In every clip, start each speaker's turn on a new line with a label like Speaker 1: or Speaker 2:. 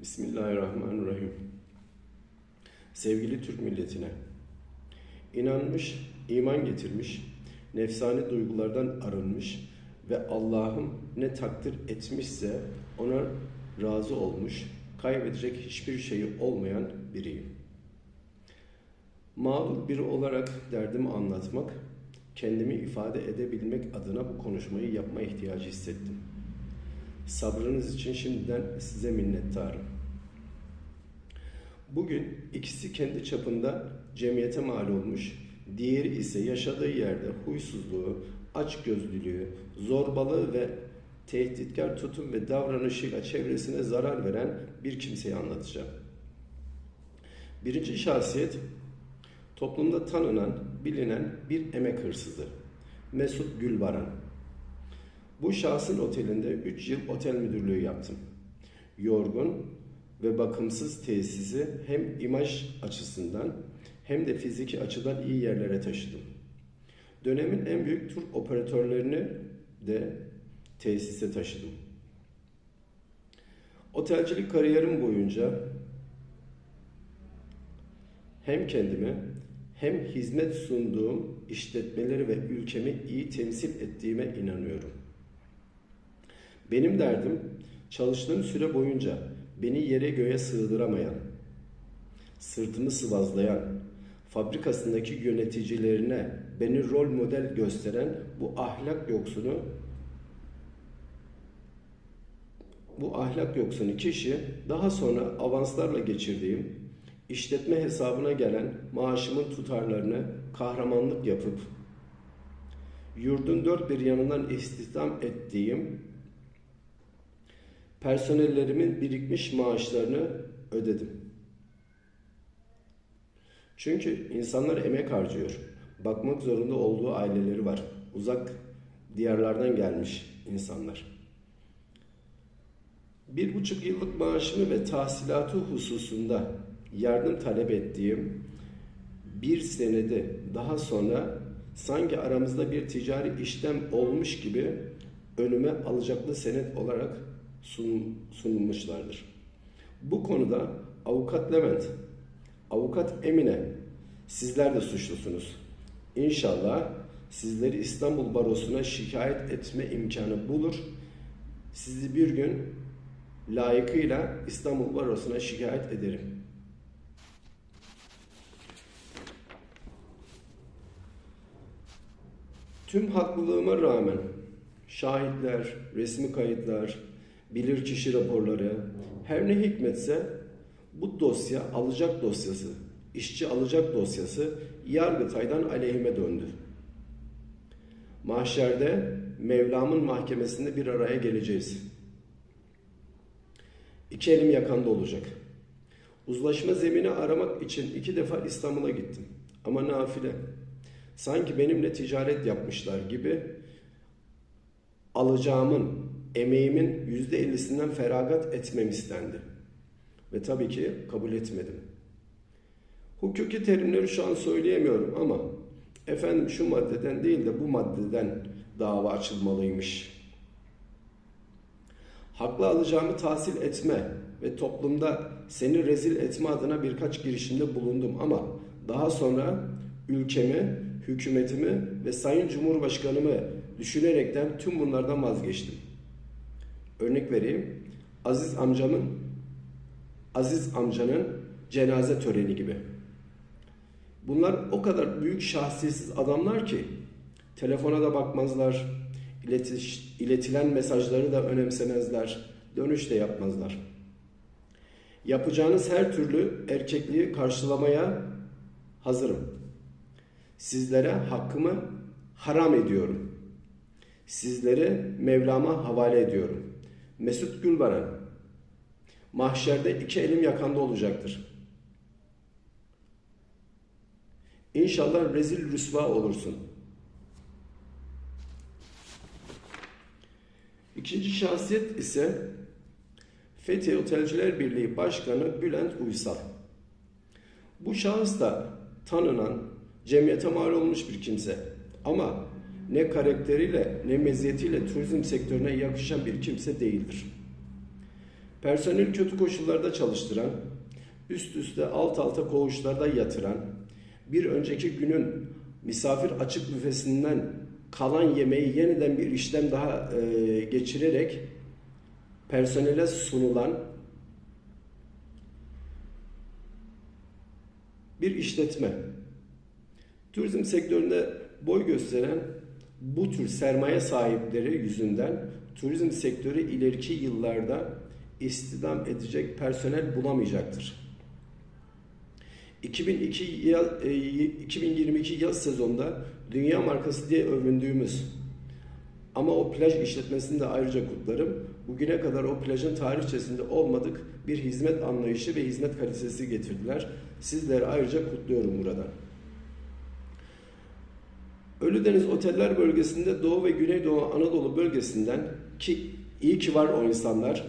Speaker 1: Bismillahirrahmanirrahim. Sevgili Türk milletine, inanmış, iman getirmiş, nefsani duygulardan arınmış ve Allah'ım ne takdir etmişse ona razı olmuş, kaybedecek hiçbir şeyi olmayan biriyim. Mağdur biri olarak derdimi anlatmak, kendimi ifade edebilmek adına bu konuşmayı yapma ihtiyacı hissettim. Sabrınız için şimdiden size minnettarım. Bugün ikisi kendi çapında cemiyete mal olmuş, diğeri ise yaşadığı yerde huysuzluğu, açgözlülüğü, zorbalığı ve tehditkar tutum ve davranışıyla çevresine zarar veren bir kimseyi anlatacağım. Birinci şahsiyet toplumda tanınan, bilinen bir emek hırsızı. Mesut Gülbaran. Bu şahsın otelinde 3 yıl otel müdürlüğü yaptım. Yorgun ve bakımsız tesisi hem imaj açısından hem de fiziki açıdan iyi yerlere taşıdım. Dönemin en büyük tur operatörlerini de tesise taşıdım. Otelcilik kariyerim boyunca hem kendime hem hizmet sunduğum işletmeleri ve ülkemi iyi temsil ettiğime inanıyorum. Benim derdim çalıştığım süre boyunca beni yere göğe sığdıramayan, sırtımı sıvazlayan, fabrikasındaki yöneticilerine beni rol model gösteren bu ahlak yoksunu bu ahlak yoksunu kişi daha sonra avanslarla geçirdiğim işletme hesabına gelen maaşımın tutarlarını kahramanlık yapıp yurdun dört bir yanından istihdam ettiğim personellerimin birikmiş maaşlarını ödedim. Çünkü insanlar emek harcıyor. Bakmak zorunda olduğu aileleri var. Uzak diyarlardan gelmiş insanlar. Bir buçuk yıllık maaşımı ve tahsilatı hususunda yardım talep ettiğim bir senede daha sonra sanki aramızda bir ticari işlem olmuş gibi önüme alacaklı senet olarak sun, sunulmuşlardır. Bu konuda avukat Levent, avukat Emine sizler de suçlusunuz. İnşallah sizleri İstanbul Barosu'na şikayet etme imkanı bulur. Sizi bir gün layıkıyla İstanbul Barosu'na şikayet ederim. Tüm haklılığıma rağmen şahitler, resmi kayıtlar, bilirkişi raporları, her ne hikmetse bu dosya alacak dosyası, işçi alacak dosyası Yargıtay'dan aleyhime döndü. Mahşerde Mevlam'ın mahkemesinde bir araya geleceğiz. İki elim yakanda olacak. Uzlaşma zemini aramak için iki defa İstanbul'a gittim. Ama nafile. Sanki benimle ticaret yapmışlar gibi alacağımın, emeğimin yüzde ellisinden feragat etmem istendi. Ve tabii ki kabul etmedim. Hukuki terimleri şu an söyleyemiyorum ama efendim şu maddeden değil de bu maddeden dava açılmalıymış. Haklı alacağımı tahsil etme ve toplumda seni rezil etme adına birkaç girişimde bulundum ama daha sonra ülkemi, hükümetimi ve Sayın Cumhurbaşkanımı düşünerekten tüm bunlardan vazgeçtim. Örnek vereyim. Aziz amcamın Aziz amcanın cenaze töreni gibi. Bunlar o kadar büyük şahsiyetsiz adamlar ki telefona da bakmazlar, iletiş, iletilen mesajları da önemsemezler, dönüş de yapmazlar. Yapacağınız her türlü erkekliği karşılamaya hazırım. Sizlere hakkımı haram ediyorum. Sizleri Mevlam'a havale ediyorum. Mesut Gülbaran mahşerde iki elim yakanda olacaktır. İnşallah rezil rüsva olursun. İkinci şahsiyet ise Fethiye Otelciler Birliği Başkanı Bülent Uysal. Bu şahıs da tanınan, cemiyete mal olmuş bir kimse. Ama ne karakteriyle ne meziyetiyle turizm sektörüne yakışan bir kimse değildir. personel kötü koşullarda çalıştıran, üst üste alt alta koğuşlarda yatıran, bir önceki günün misafir açık büfesinden kalan yemeği yeniden bir işlem daha e, geçirerek personele sunulan bir işletme. Turizm sektöründe boy gösteren bu tür sermaye sahipleri yüzünden turizm sektörü ileriki yıllarda istihdam edecek personel bulamayacaktır. 2002 yaz, e, 2022 yaz sezonunda dünya markası diye övündüğümüz ama o plaj işletmesini de ayrıca kutlarım. Bugüne kadar o plajın tarihçesinde olmadık bir hizmet anlayışı ve hizmet kalitesi getirdiler. Sizleri ayrıca kutluyorum buradan. Ölüdeniz Oteller Bölgesi'nde Doğu ve Güneydoğu Anadolu bölgesinden ki iyi ki var o insanlar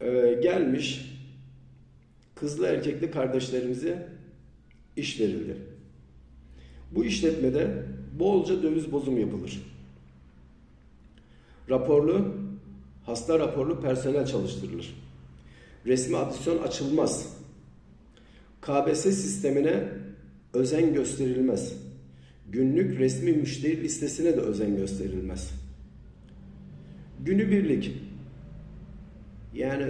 Speaker 1: e, gelmiş kızlı erkekli kardeşlerimize iş verildi. Bu işletmede bolca döviz bozum yapılır. Raporlu, hasta raporlu personel çalıştırılır. Resmi adisyon açılmaz. KBS sistemine özen gösterilmez. Günlük resmi müşteri listesine de özen gösterilmez. Günübirlik yani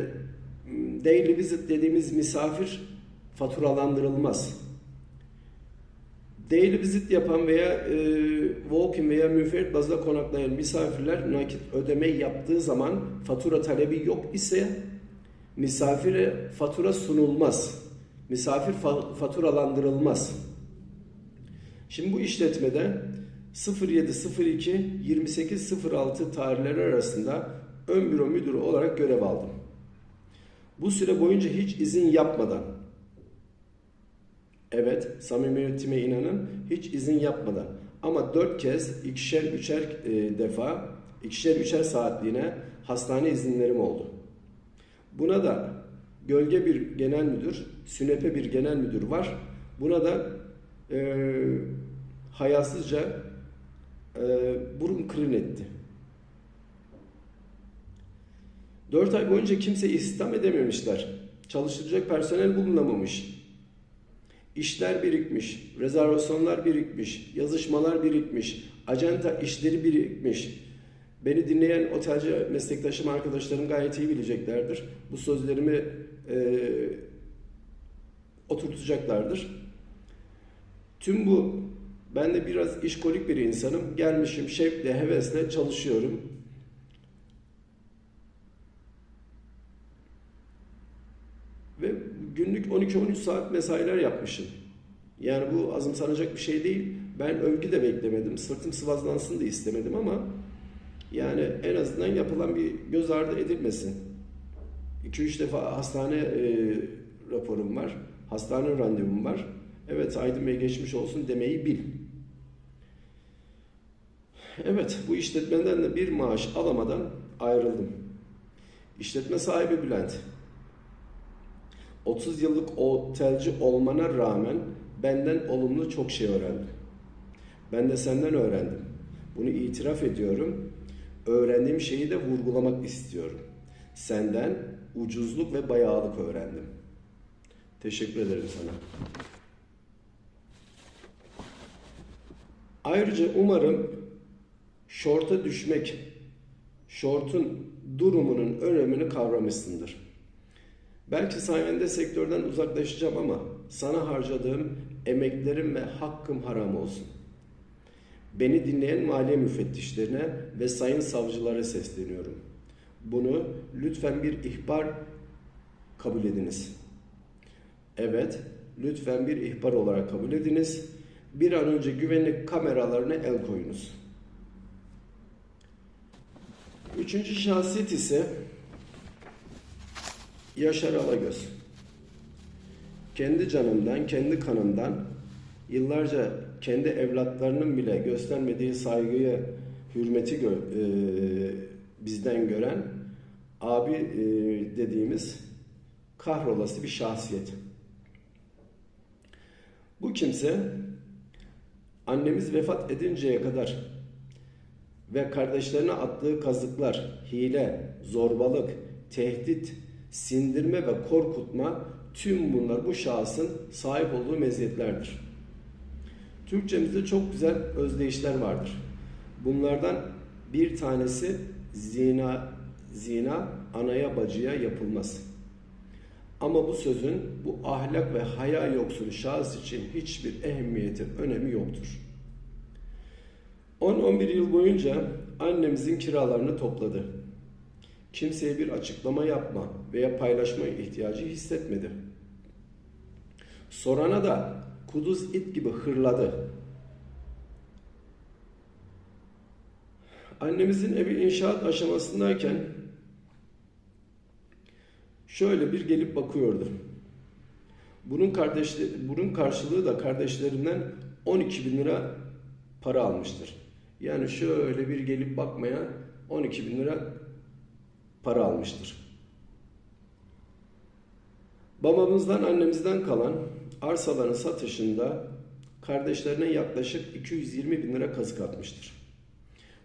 Speaker 1: daily visit dediğimiz misafir faturalandırılmaz. Daily visit yapan veya e, walk-in veya müferit bazda konaklayan misafirler nakit ödeme yaptığı zaman fatura talebi yok ise misafire fatura sunulmaz. Misafir fa- faturalandırılmaz. Şimdi bu işletmede 0702 2806 tarihleri arasında ön büro müdürü olarak görev aldım. Bu süre boyunca hiç izin yapmadan Evet, samimiyetime inanın hiç izin yapmadan ama dört kez ikişer üçer e, defa ikişer üçer saatliğine hastane izinlerim oldu. Buna da gölge bir genel müdür, sünepe bir genel müdür var. Buna da e, hayasızca e, burun kırın etti. Dört ay boyunca kimse istihdam edememişler. Çalıştıracak personel bulunamamış. İşler birikmiş, rezervasyonlar birikmiş, yazışmalar birikmiş, acenta işleri birikmiş. Beni dinleyen otelci meslektaşım, arkadaşlarım gayet iyi bileceklerdir. Bu sözlerimi e, oturtacaklardır. Tüm bu, ben de biraz işkolik bir insanım. Gelmişim şevkle, hevesle çalışıyorum. Ve günlük 12-13 saat mesailer yapmışım. Yani bu azımsanacak bir şey değil. Ben övgü de beklemedim. Sırtım sıvazlansın da istemedim ama yani en azından yapılan bir göz ardı edilmesin. 2-3 defa hastane e, raporum var. Hastane randevum var. Evet Aydın Bey geçmiş olsun demeyi bil. Evet bu işletmeden de bir maaş alamadan ayrıldım. İşletme sahibi Bülent. 30 yıllık otelci olmana rağmen benden olumlu çok şey öğrendi. Ben de senden öğrendim. Bunu itiraf ediyorum. Öğrendiğim şeyi de vurgulamak istiyorum. Senden ucuzluk ve bayağılık öğrendim. Teşekkür ederim sana. Ayrıca umarım şorta düşmek, şortun durumunun önemini kavramışsındır. Belki sayende sektörden uzaklaşacağım ama sana harcadığım emeklerim ve hakkım haram olsun. Beni dinleyen maliye müfettişlerine ve sayın savcılara sesleniyorum. Bunu lütfen bir ihbar kabul ediniz. Evet, lütfen bir ihbar olarak kabul ediniz. Bir an önce güvenlik kameralarına el koyunuz. Üçüncü şahsiyet ise Yaşar Alagöz. Kendi canımdan, kendi kanımdan yıllarca kendi evlatlarının bile göstermediği saygıyı, hürmeti gö e, bizden gören abi e, dediğimiz kahrolası bir şahsiyet. Bu kimse annemiz vefat edinceye kadar ve kardeşlerine attığı kazıklar, hile, zorbalık, tehdit, sindirme ve korkutma tüm bunlar bu şahsın sahip olduğu meziyetlerdir. Türkçemizde çok güzel özdeyişler vardır. Bunlardan bir tanesi zina, zina anaya bacıya yapılmaz. Ama bu sözün bu ahlak ve haya yoksunu şahıs için hiçbir ehemmiyeti, önemi yoktur. 10-11 yıl boyunca annemizin kiralarını topladı. Kimseye bir açıklama yapma veya paylaşma ihtiyacı hissetmedi. Sorana da kuduz it gibi hırladı. Annemizin evi inşaat aşamasındayken şöyle bir gelip bakıyordu. Bunun kardeşleri, bunun karşılığı da kardeşlerinden 12 bin lira para almıştır. Yani şöyle bir gelip bakmaya 12 bin lira para almıştır. Babamızdan annemizden kalan arsaların satışında kardeşlerine yaklaşık 220 bin lira kazık atmıştır.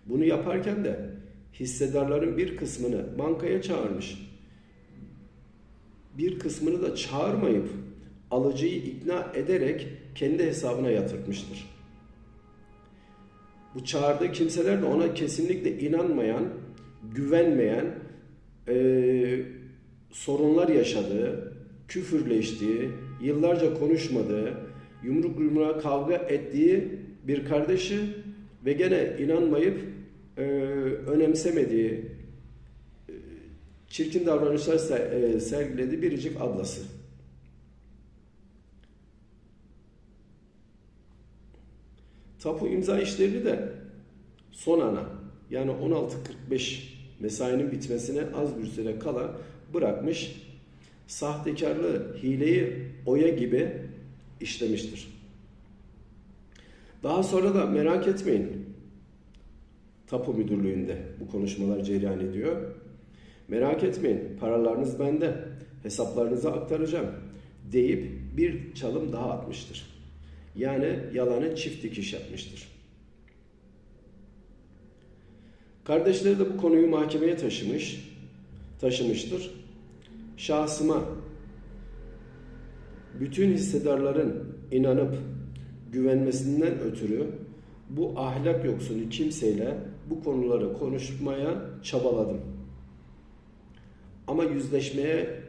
Speaker 1: Bunu yaparken de hissedarların bir kısmını bankaya çağırmış. Bir kısmını da çağırmayıp alıcıyı ikna ederek kendi hesabına yatırtmıştır. Bu çağırdığı kimseler de ona kesinlikle inanmayan, güvenmeyen, e, sorunlar yaşadığı, küfürleştiği, yıllarca konuşmadığı, yumruk yumruğa kavga ettiği bir kardeşi ve gene inanmayıp e, önemsemediği, çirkin davranışlar e, sergilediği biricik ablası. Tapu imza işlerini de son ana yani 16.45 mesainin bitmesine az bir süre kala bırakmış. Sahtekarlığı, hileyi oya gibi işlemiştir. Daha sonra da merak etmeyin. Tapu müdürlüğünde bu konuşmalar cereyan ediyor. Merak etmeyin paralarınız bende. Hesaplarınıza aktaracağım deyip bir çalım daha atmıştır. Yani yalanı çift dikiş yapmıştır. Kardeşleri de bu konuyu mahkemeye taşımış, taşımıştır. Şahsıma bütün hissedarların inanıp güvenmesinden ötürü bu ahlak yoksunu kimseyle bu konuları konuşmaya çabaladım. Ama yüzleşmeye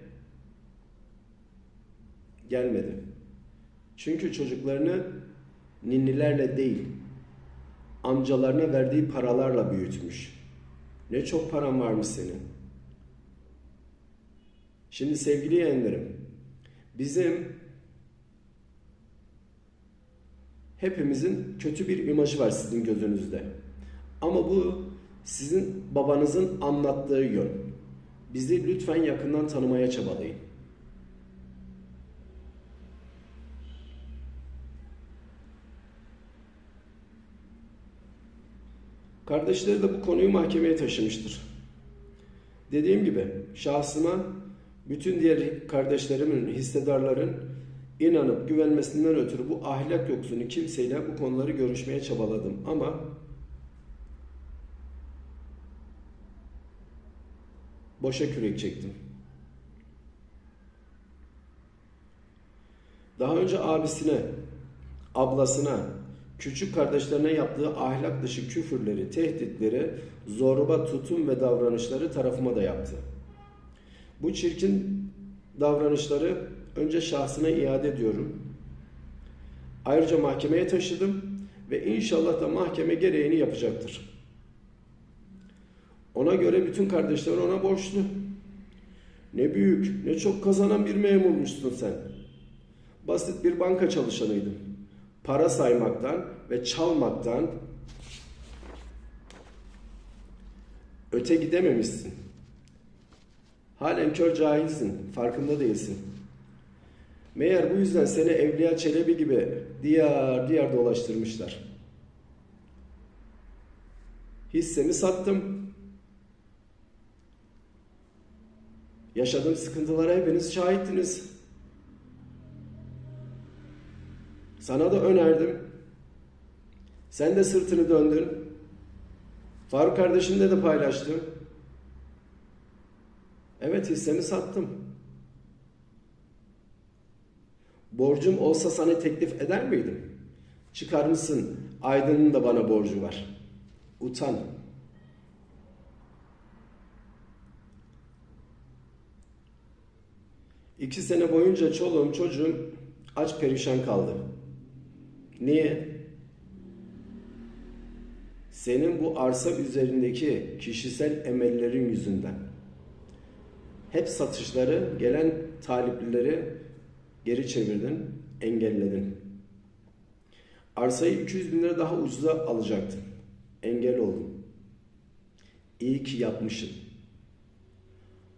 Speaker 1: gelmedi. Çünkü çocuklarını ninnilerle değil, amcalarına verdiği paralarla büyütmüş. Ne çok paran varmış senin. Şimdi sevgili yeğenlerim, bizim hepimizin kötü bir imajı var sizin gözünüzde. Ama bu sizin babanızın anlattığı yön. Bizi lütfen yakından tanımaya çabalayın. Kardeşleri de bu konuyu mahkemeye taşımıştır. Dediğim gibi şahsıma bütün diğer kardeşlerimin, hissedarların inanıp güvenmesinden ötürü bu ahlak yoksunu kimseyle bu konuları görüşmeye çabaladım. Ama boşa kürek çektim. Daha önce abisine, ablasına, küçük kardeşlerine yaptığı ahlak dışı küfürleri, tehditleri, zorba tutum ve davranışları tarafıma da yaptı. Bu çirkin davranışları önce şahsına iade ediyorum. Ayrıca mahkemeye taşıdım ve inşallah da mahkeme gereğini yapacaktır. Ona göre bütün kardeşler ona borçlu. Ne büyük, ne çok kazanan bir memurmuşsun sen. Basit bir banka çalışanıydın para saymaktan ve çalmaktan öte gidememişsin. Halen kör cahilsin, farkında değilsin. Meğer bu yüzden seni Evliya Çelebi gibi diyar diyar dolaştırmışlar. Hissemi sattım. Yaşadığım sıkıntılara hepiniz şahittiniz. Sana da önerdim. Sen de sırtını döndün. Faruk kardeşimle de paylaştım. Evet hissemi sattım. Borcum olsa sana teklif eder miydim? Çıkar mısın? Aydın'ın da bana borcu var. Utan. İki sene boyunca çoluğum çocuğum aç perişan kaldı. Niye? Senin bu arsa üzerindeki kişisel emellerin yüzünden. Hep satışları, gelen taliplileri geri çevirdin, engelledin. Arsayı 200 bin lira daha ucuza alacaktın. Engel oldun. İyi ki yapmışsın.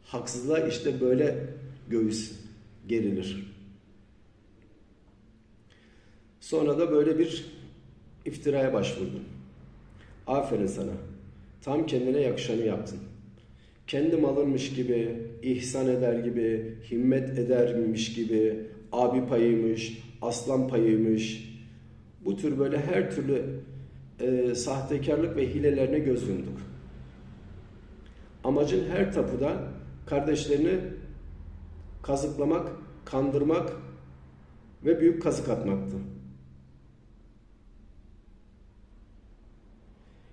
Speaker 1: Haksızlığa işte böyle göğüs gerilir. Sonra da böyle bir iftiraya başvurdun. Aferin sana. Tam kendine yakışanı yaptın. Kendi malınmış gibi, ihsan eder gibi, himmet edermiş gibi, abi payıymış, aslan payıymış. Bu tür böyle her türlü e, sahtekarlık ve hilelerine göz yumduk. Amacın her tapuda kardeşlerini kazıklamak, kandırmak ve büyük kazık atmaktı.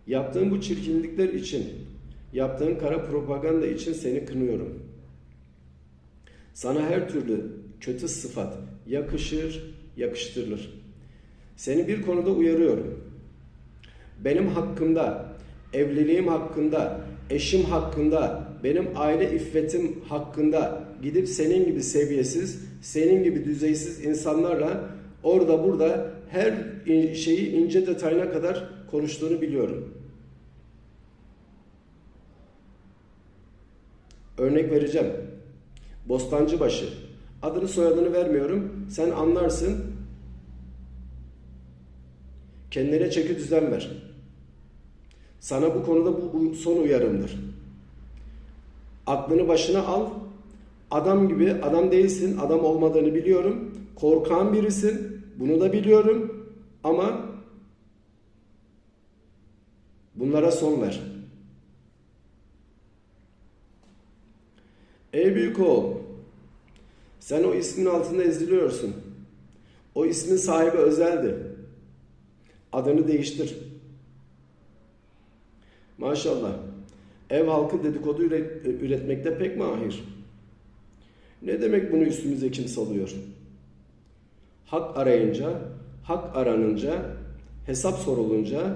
Speaker 1: Yaptığın bu çirkinlikler için, yaptığın kara propaganda için seni kınıyorum. Sana her türlü kötü sıfat yakışır, yakıştırılır. Seni bir konuda uyarıyorum. Benim hakkımda, evliliğim hakkında, eşim hakkında, benim aile iffetim hakkında gidip senin gibi seviyesiz, senin gibi düzeysiz insanlarla orada burada her şeyi ince detayına kadar konuştuğunu biliyorum. Örnek vereceğim. Bostancıbaşı. Adını soyadını vermiyorum. Sen anlarsın. Kendine çeki düzen ver. Sana bu konuda bu son uyarımdır. Aklını başına al. Adam gibi adam değilsin. Adam olmadığını biliyorum. Korkan birisin. Bunu da biliyorum. Ama bunlara son ver. Ey büyük oğul, sen o ismin altında eziliyorsun. O ismin sahibi özeldi. Adını değiştir. Maşallah. Ev halkı dedikodu üret, üretmekte pek mahir. Ne demek bunu üstümüze kim salıyor? Hak arayınca, hak aranınca, hesap sorulunca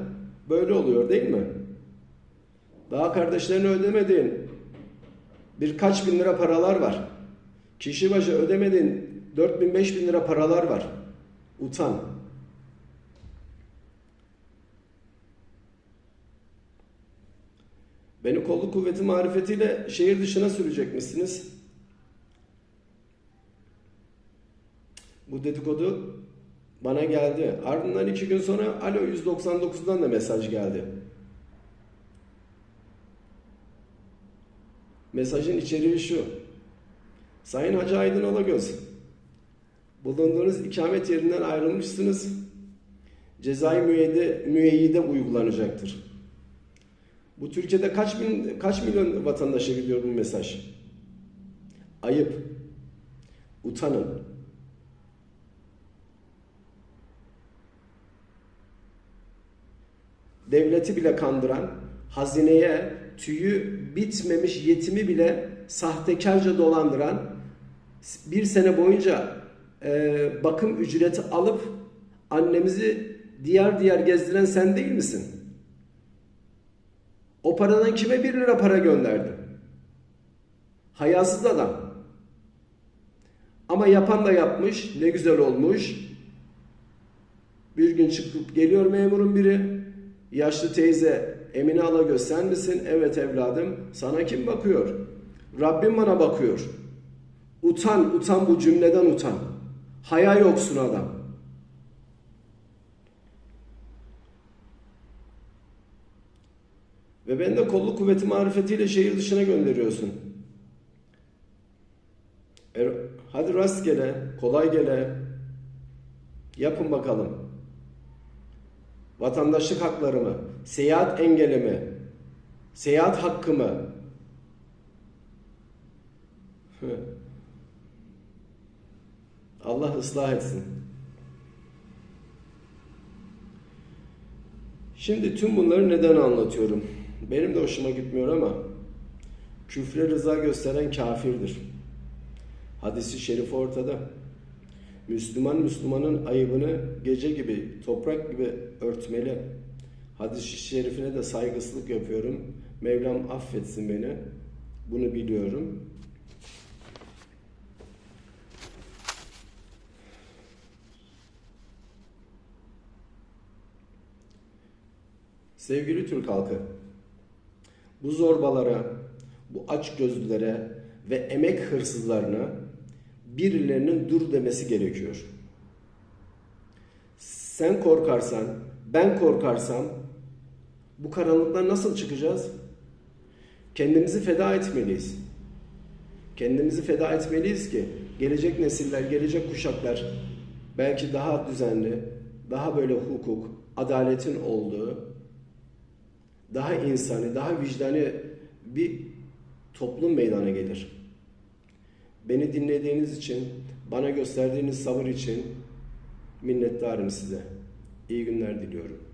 Speaker 1: böyle oluyor değil mi? Daha kardeşlerini ödemedin. Birkaç bin lira paralar var. Kişi başı ödemedin 4 bin 5 bin lira paralar var. Utan. Beni kolluk kuvveti marifetiyle şehir dışına sürecekmişsiniz. Bu dedikodu bana geldi. Ardından iki gün sonra Alo 199'dan da mesaj geldi. Mesajın içeriği şu. Sayın Hacı Aydın Alagöz, bulunduğunuz ikamet yerinden ayrılmışsınız. Cezai müeyyide, müeyyide uygulanacaktır. Bu Türkiye'de kaç bin, kaç milyon vatandaşa gidiyor bu mesaj? Ayıp. Utanın. Devleti bile kandıran, hazineye tüyü bitmemiş yetimi bile sahtekarca dolandıran, bir sene boyunca e, bakım ücreti alıp annemizi diğer diğer gezdiren sen değil misin? O paradan kime bir lira para gönderdin? Hayasız adam. Ama yapan da yapmış, ne güzel olmuş. Bir gün çıkıp geliyor memurun biri. Yaşlı teyze Emine Alagöz sen misin? Evet evladım. Sana kim bakıyor? Rabbim bana bakıyor. Utan, utan bu cümleden utan. Haya yoksun adam. Ve beni de kolluk kuvveti marifetiyle şehir dışına gönderiyorsun. Er, hadi rastgele, kolay gele. Yapın bakalım. Vatandaşlık haklarımı, seyahat engelimi, seyahat hakkımı. Allah ıslah etsin. Şimdi tüm bunları neden anlatıyorum? Benim de hoşuma gitmiyor ama küfre rıza gösteren kafirdir. Hadisi şerif ortada. Müslüman Müslümanın ayıbını gece gibi, toprak gibi örtmeli. Hadis-i şerifine de saygısızlık yapıyorum. Mevlam affetsin beni. Bunu biliyorum. Sevgili Türk halkı, bu zorbalara, bu aç gözlülere ve emek hırsızlarına birilerinin dur demesi gerekiyor. Sen korkarsan, ben korkarsam bu karanlıktan nasıl çıkacağız? Kendimizi feda etmeliyiz. Kendimizi feda etmeliyiz ki gelecek nesiller, gelecek kuşaklar belki daha düzenli, daha böyle hukuk, adaletin olduğu, daha insani, daha vicdani bir toplum meydana gelir. Beni dinlediğiniz için, bana gösterdiğiniz sabır için minnettarım size. İyi günler diliyorum.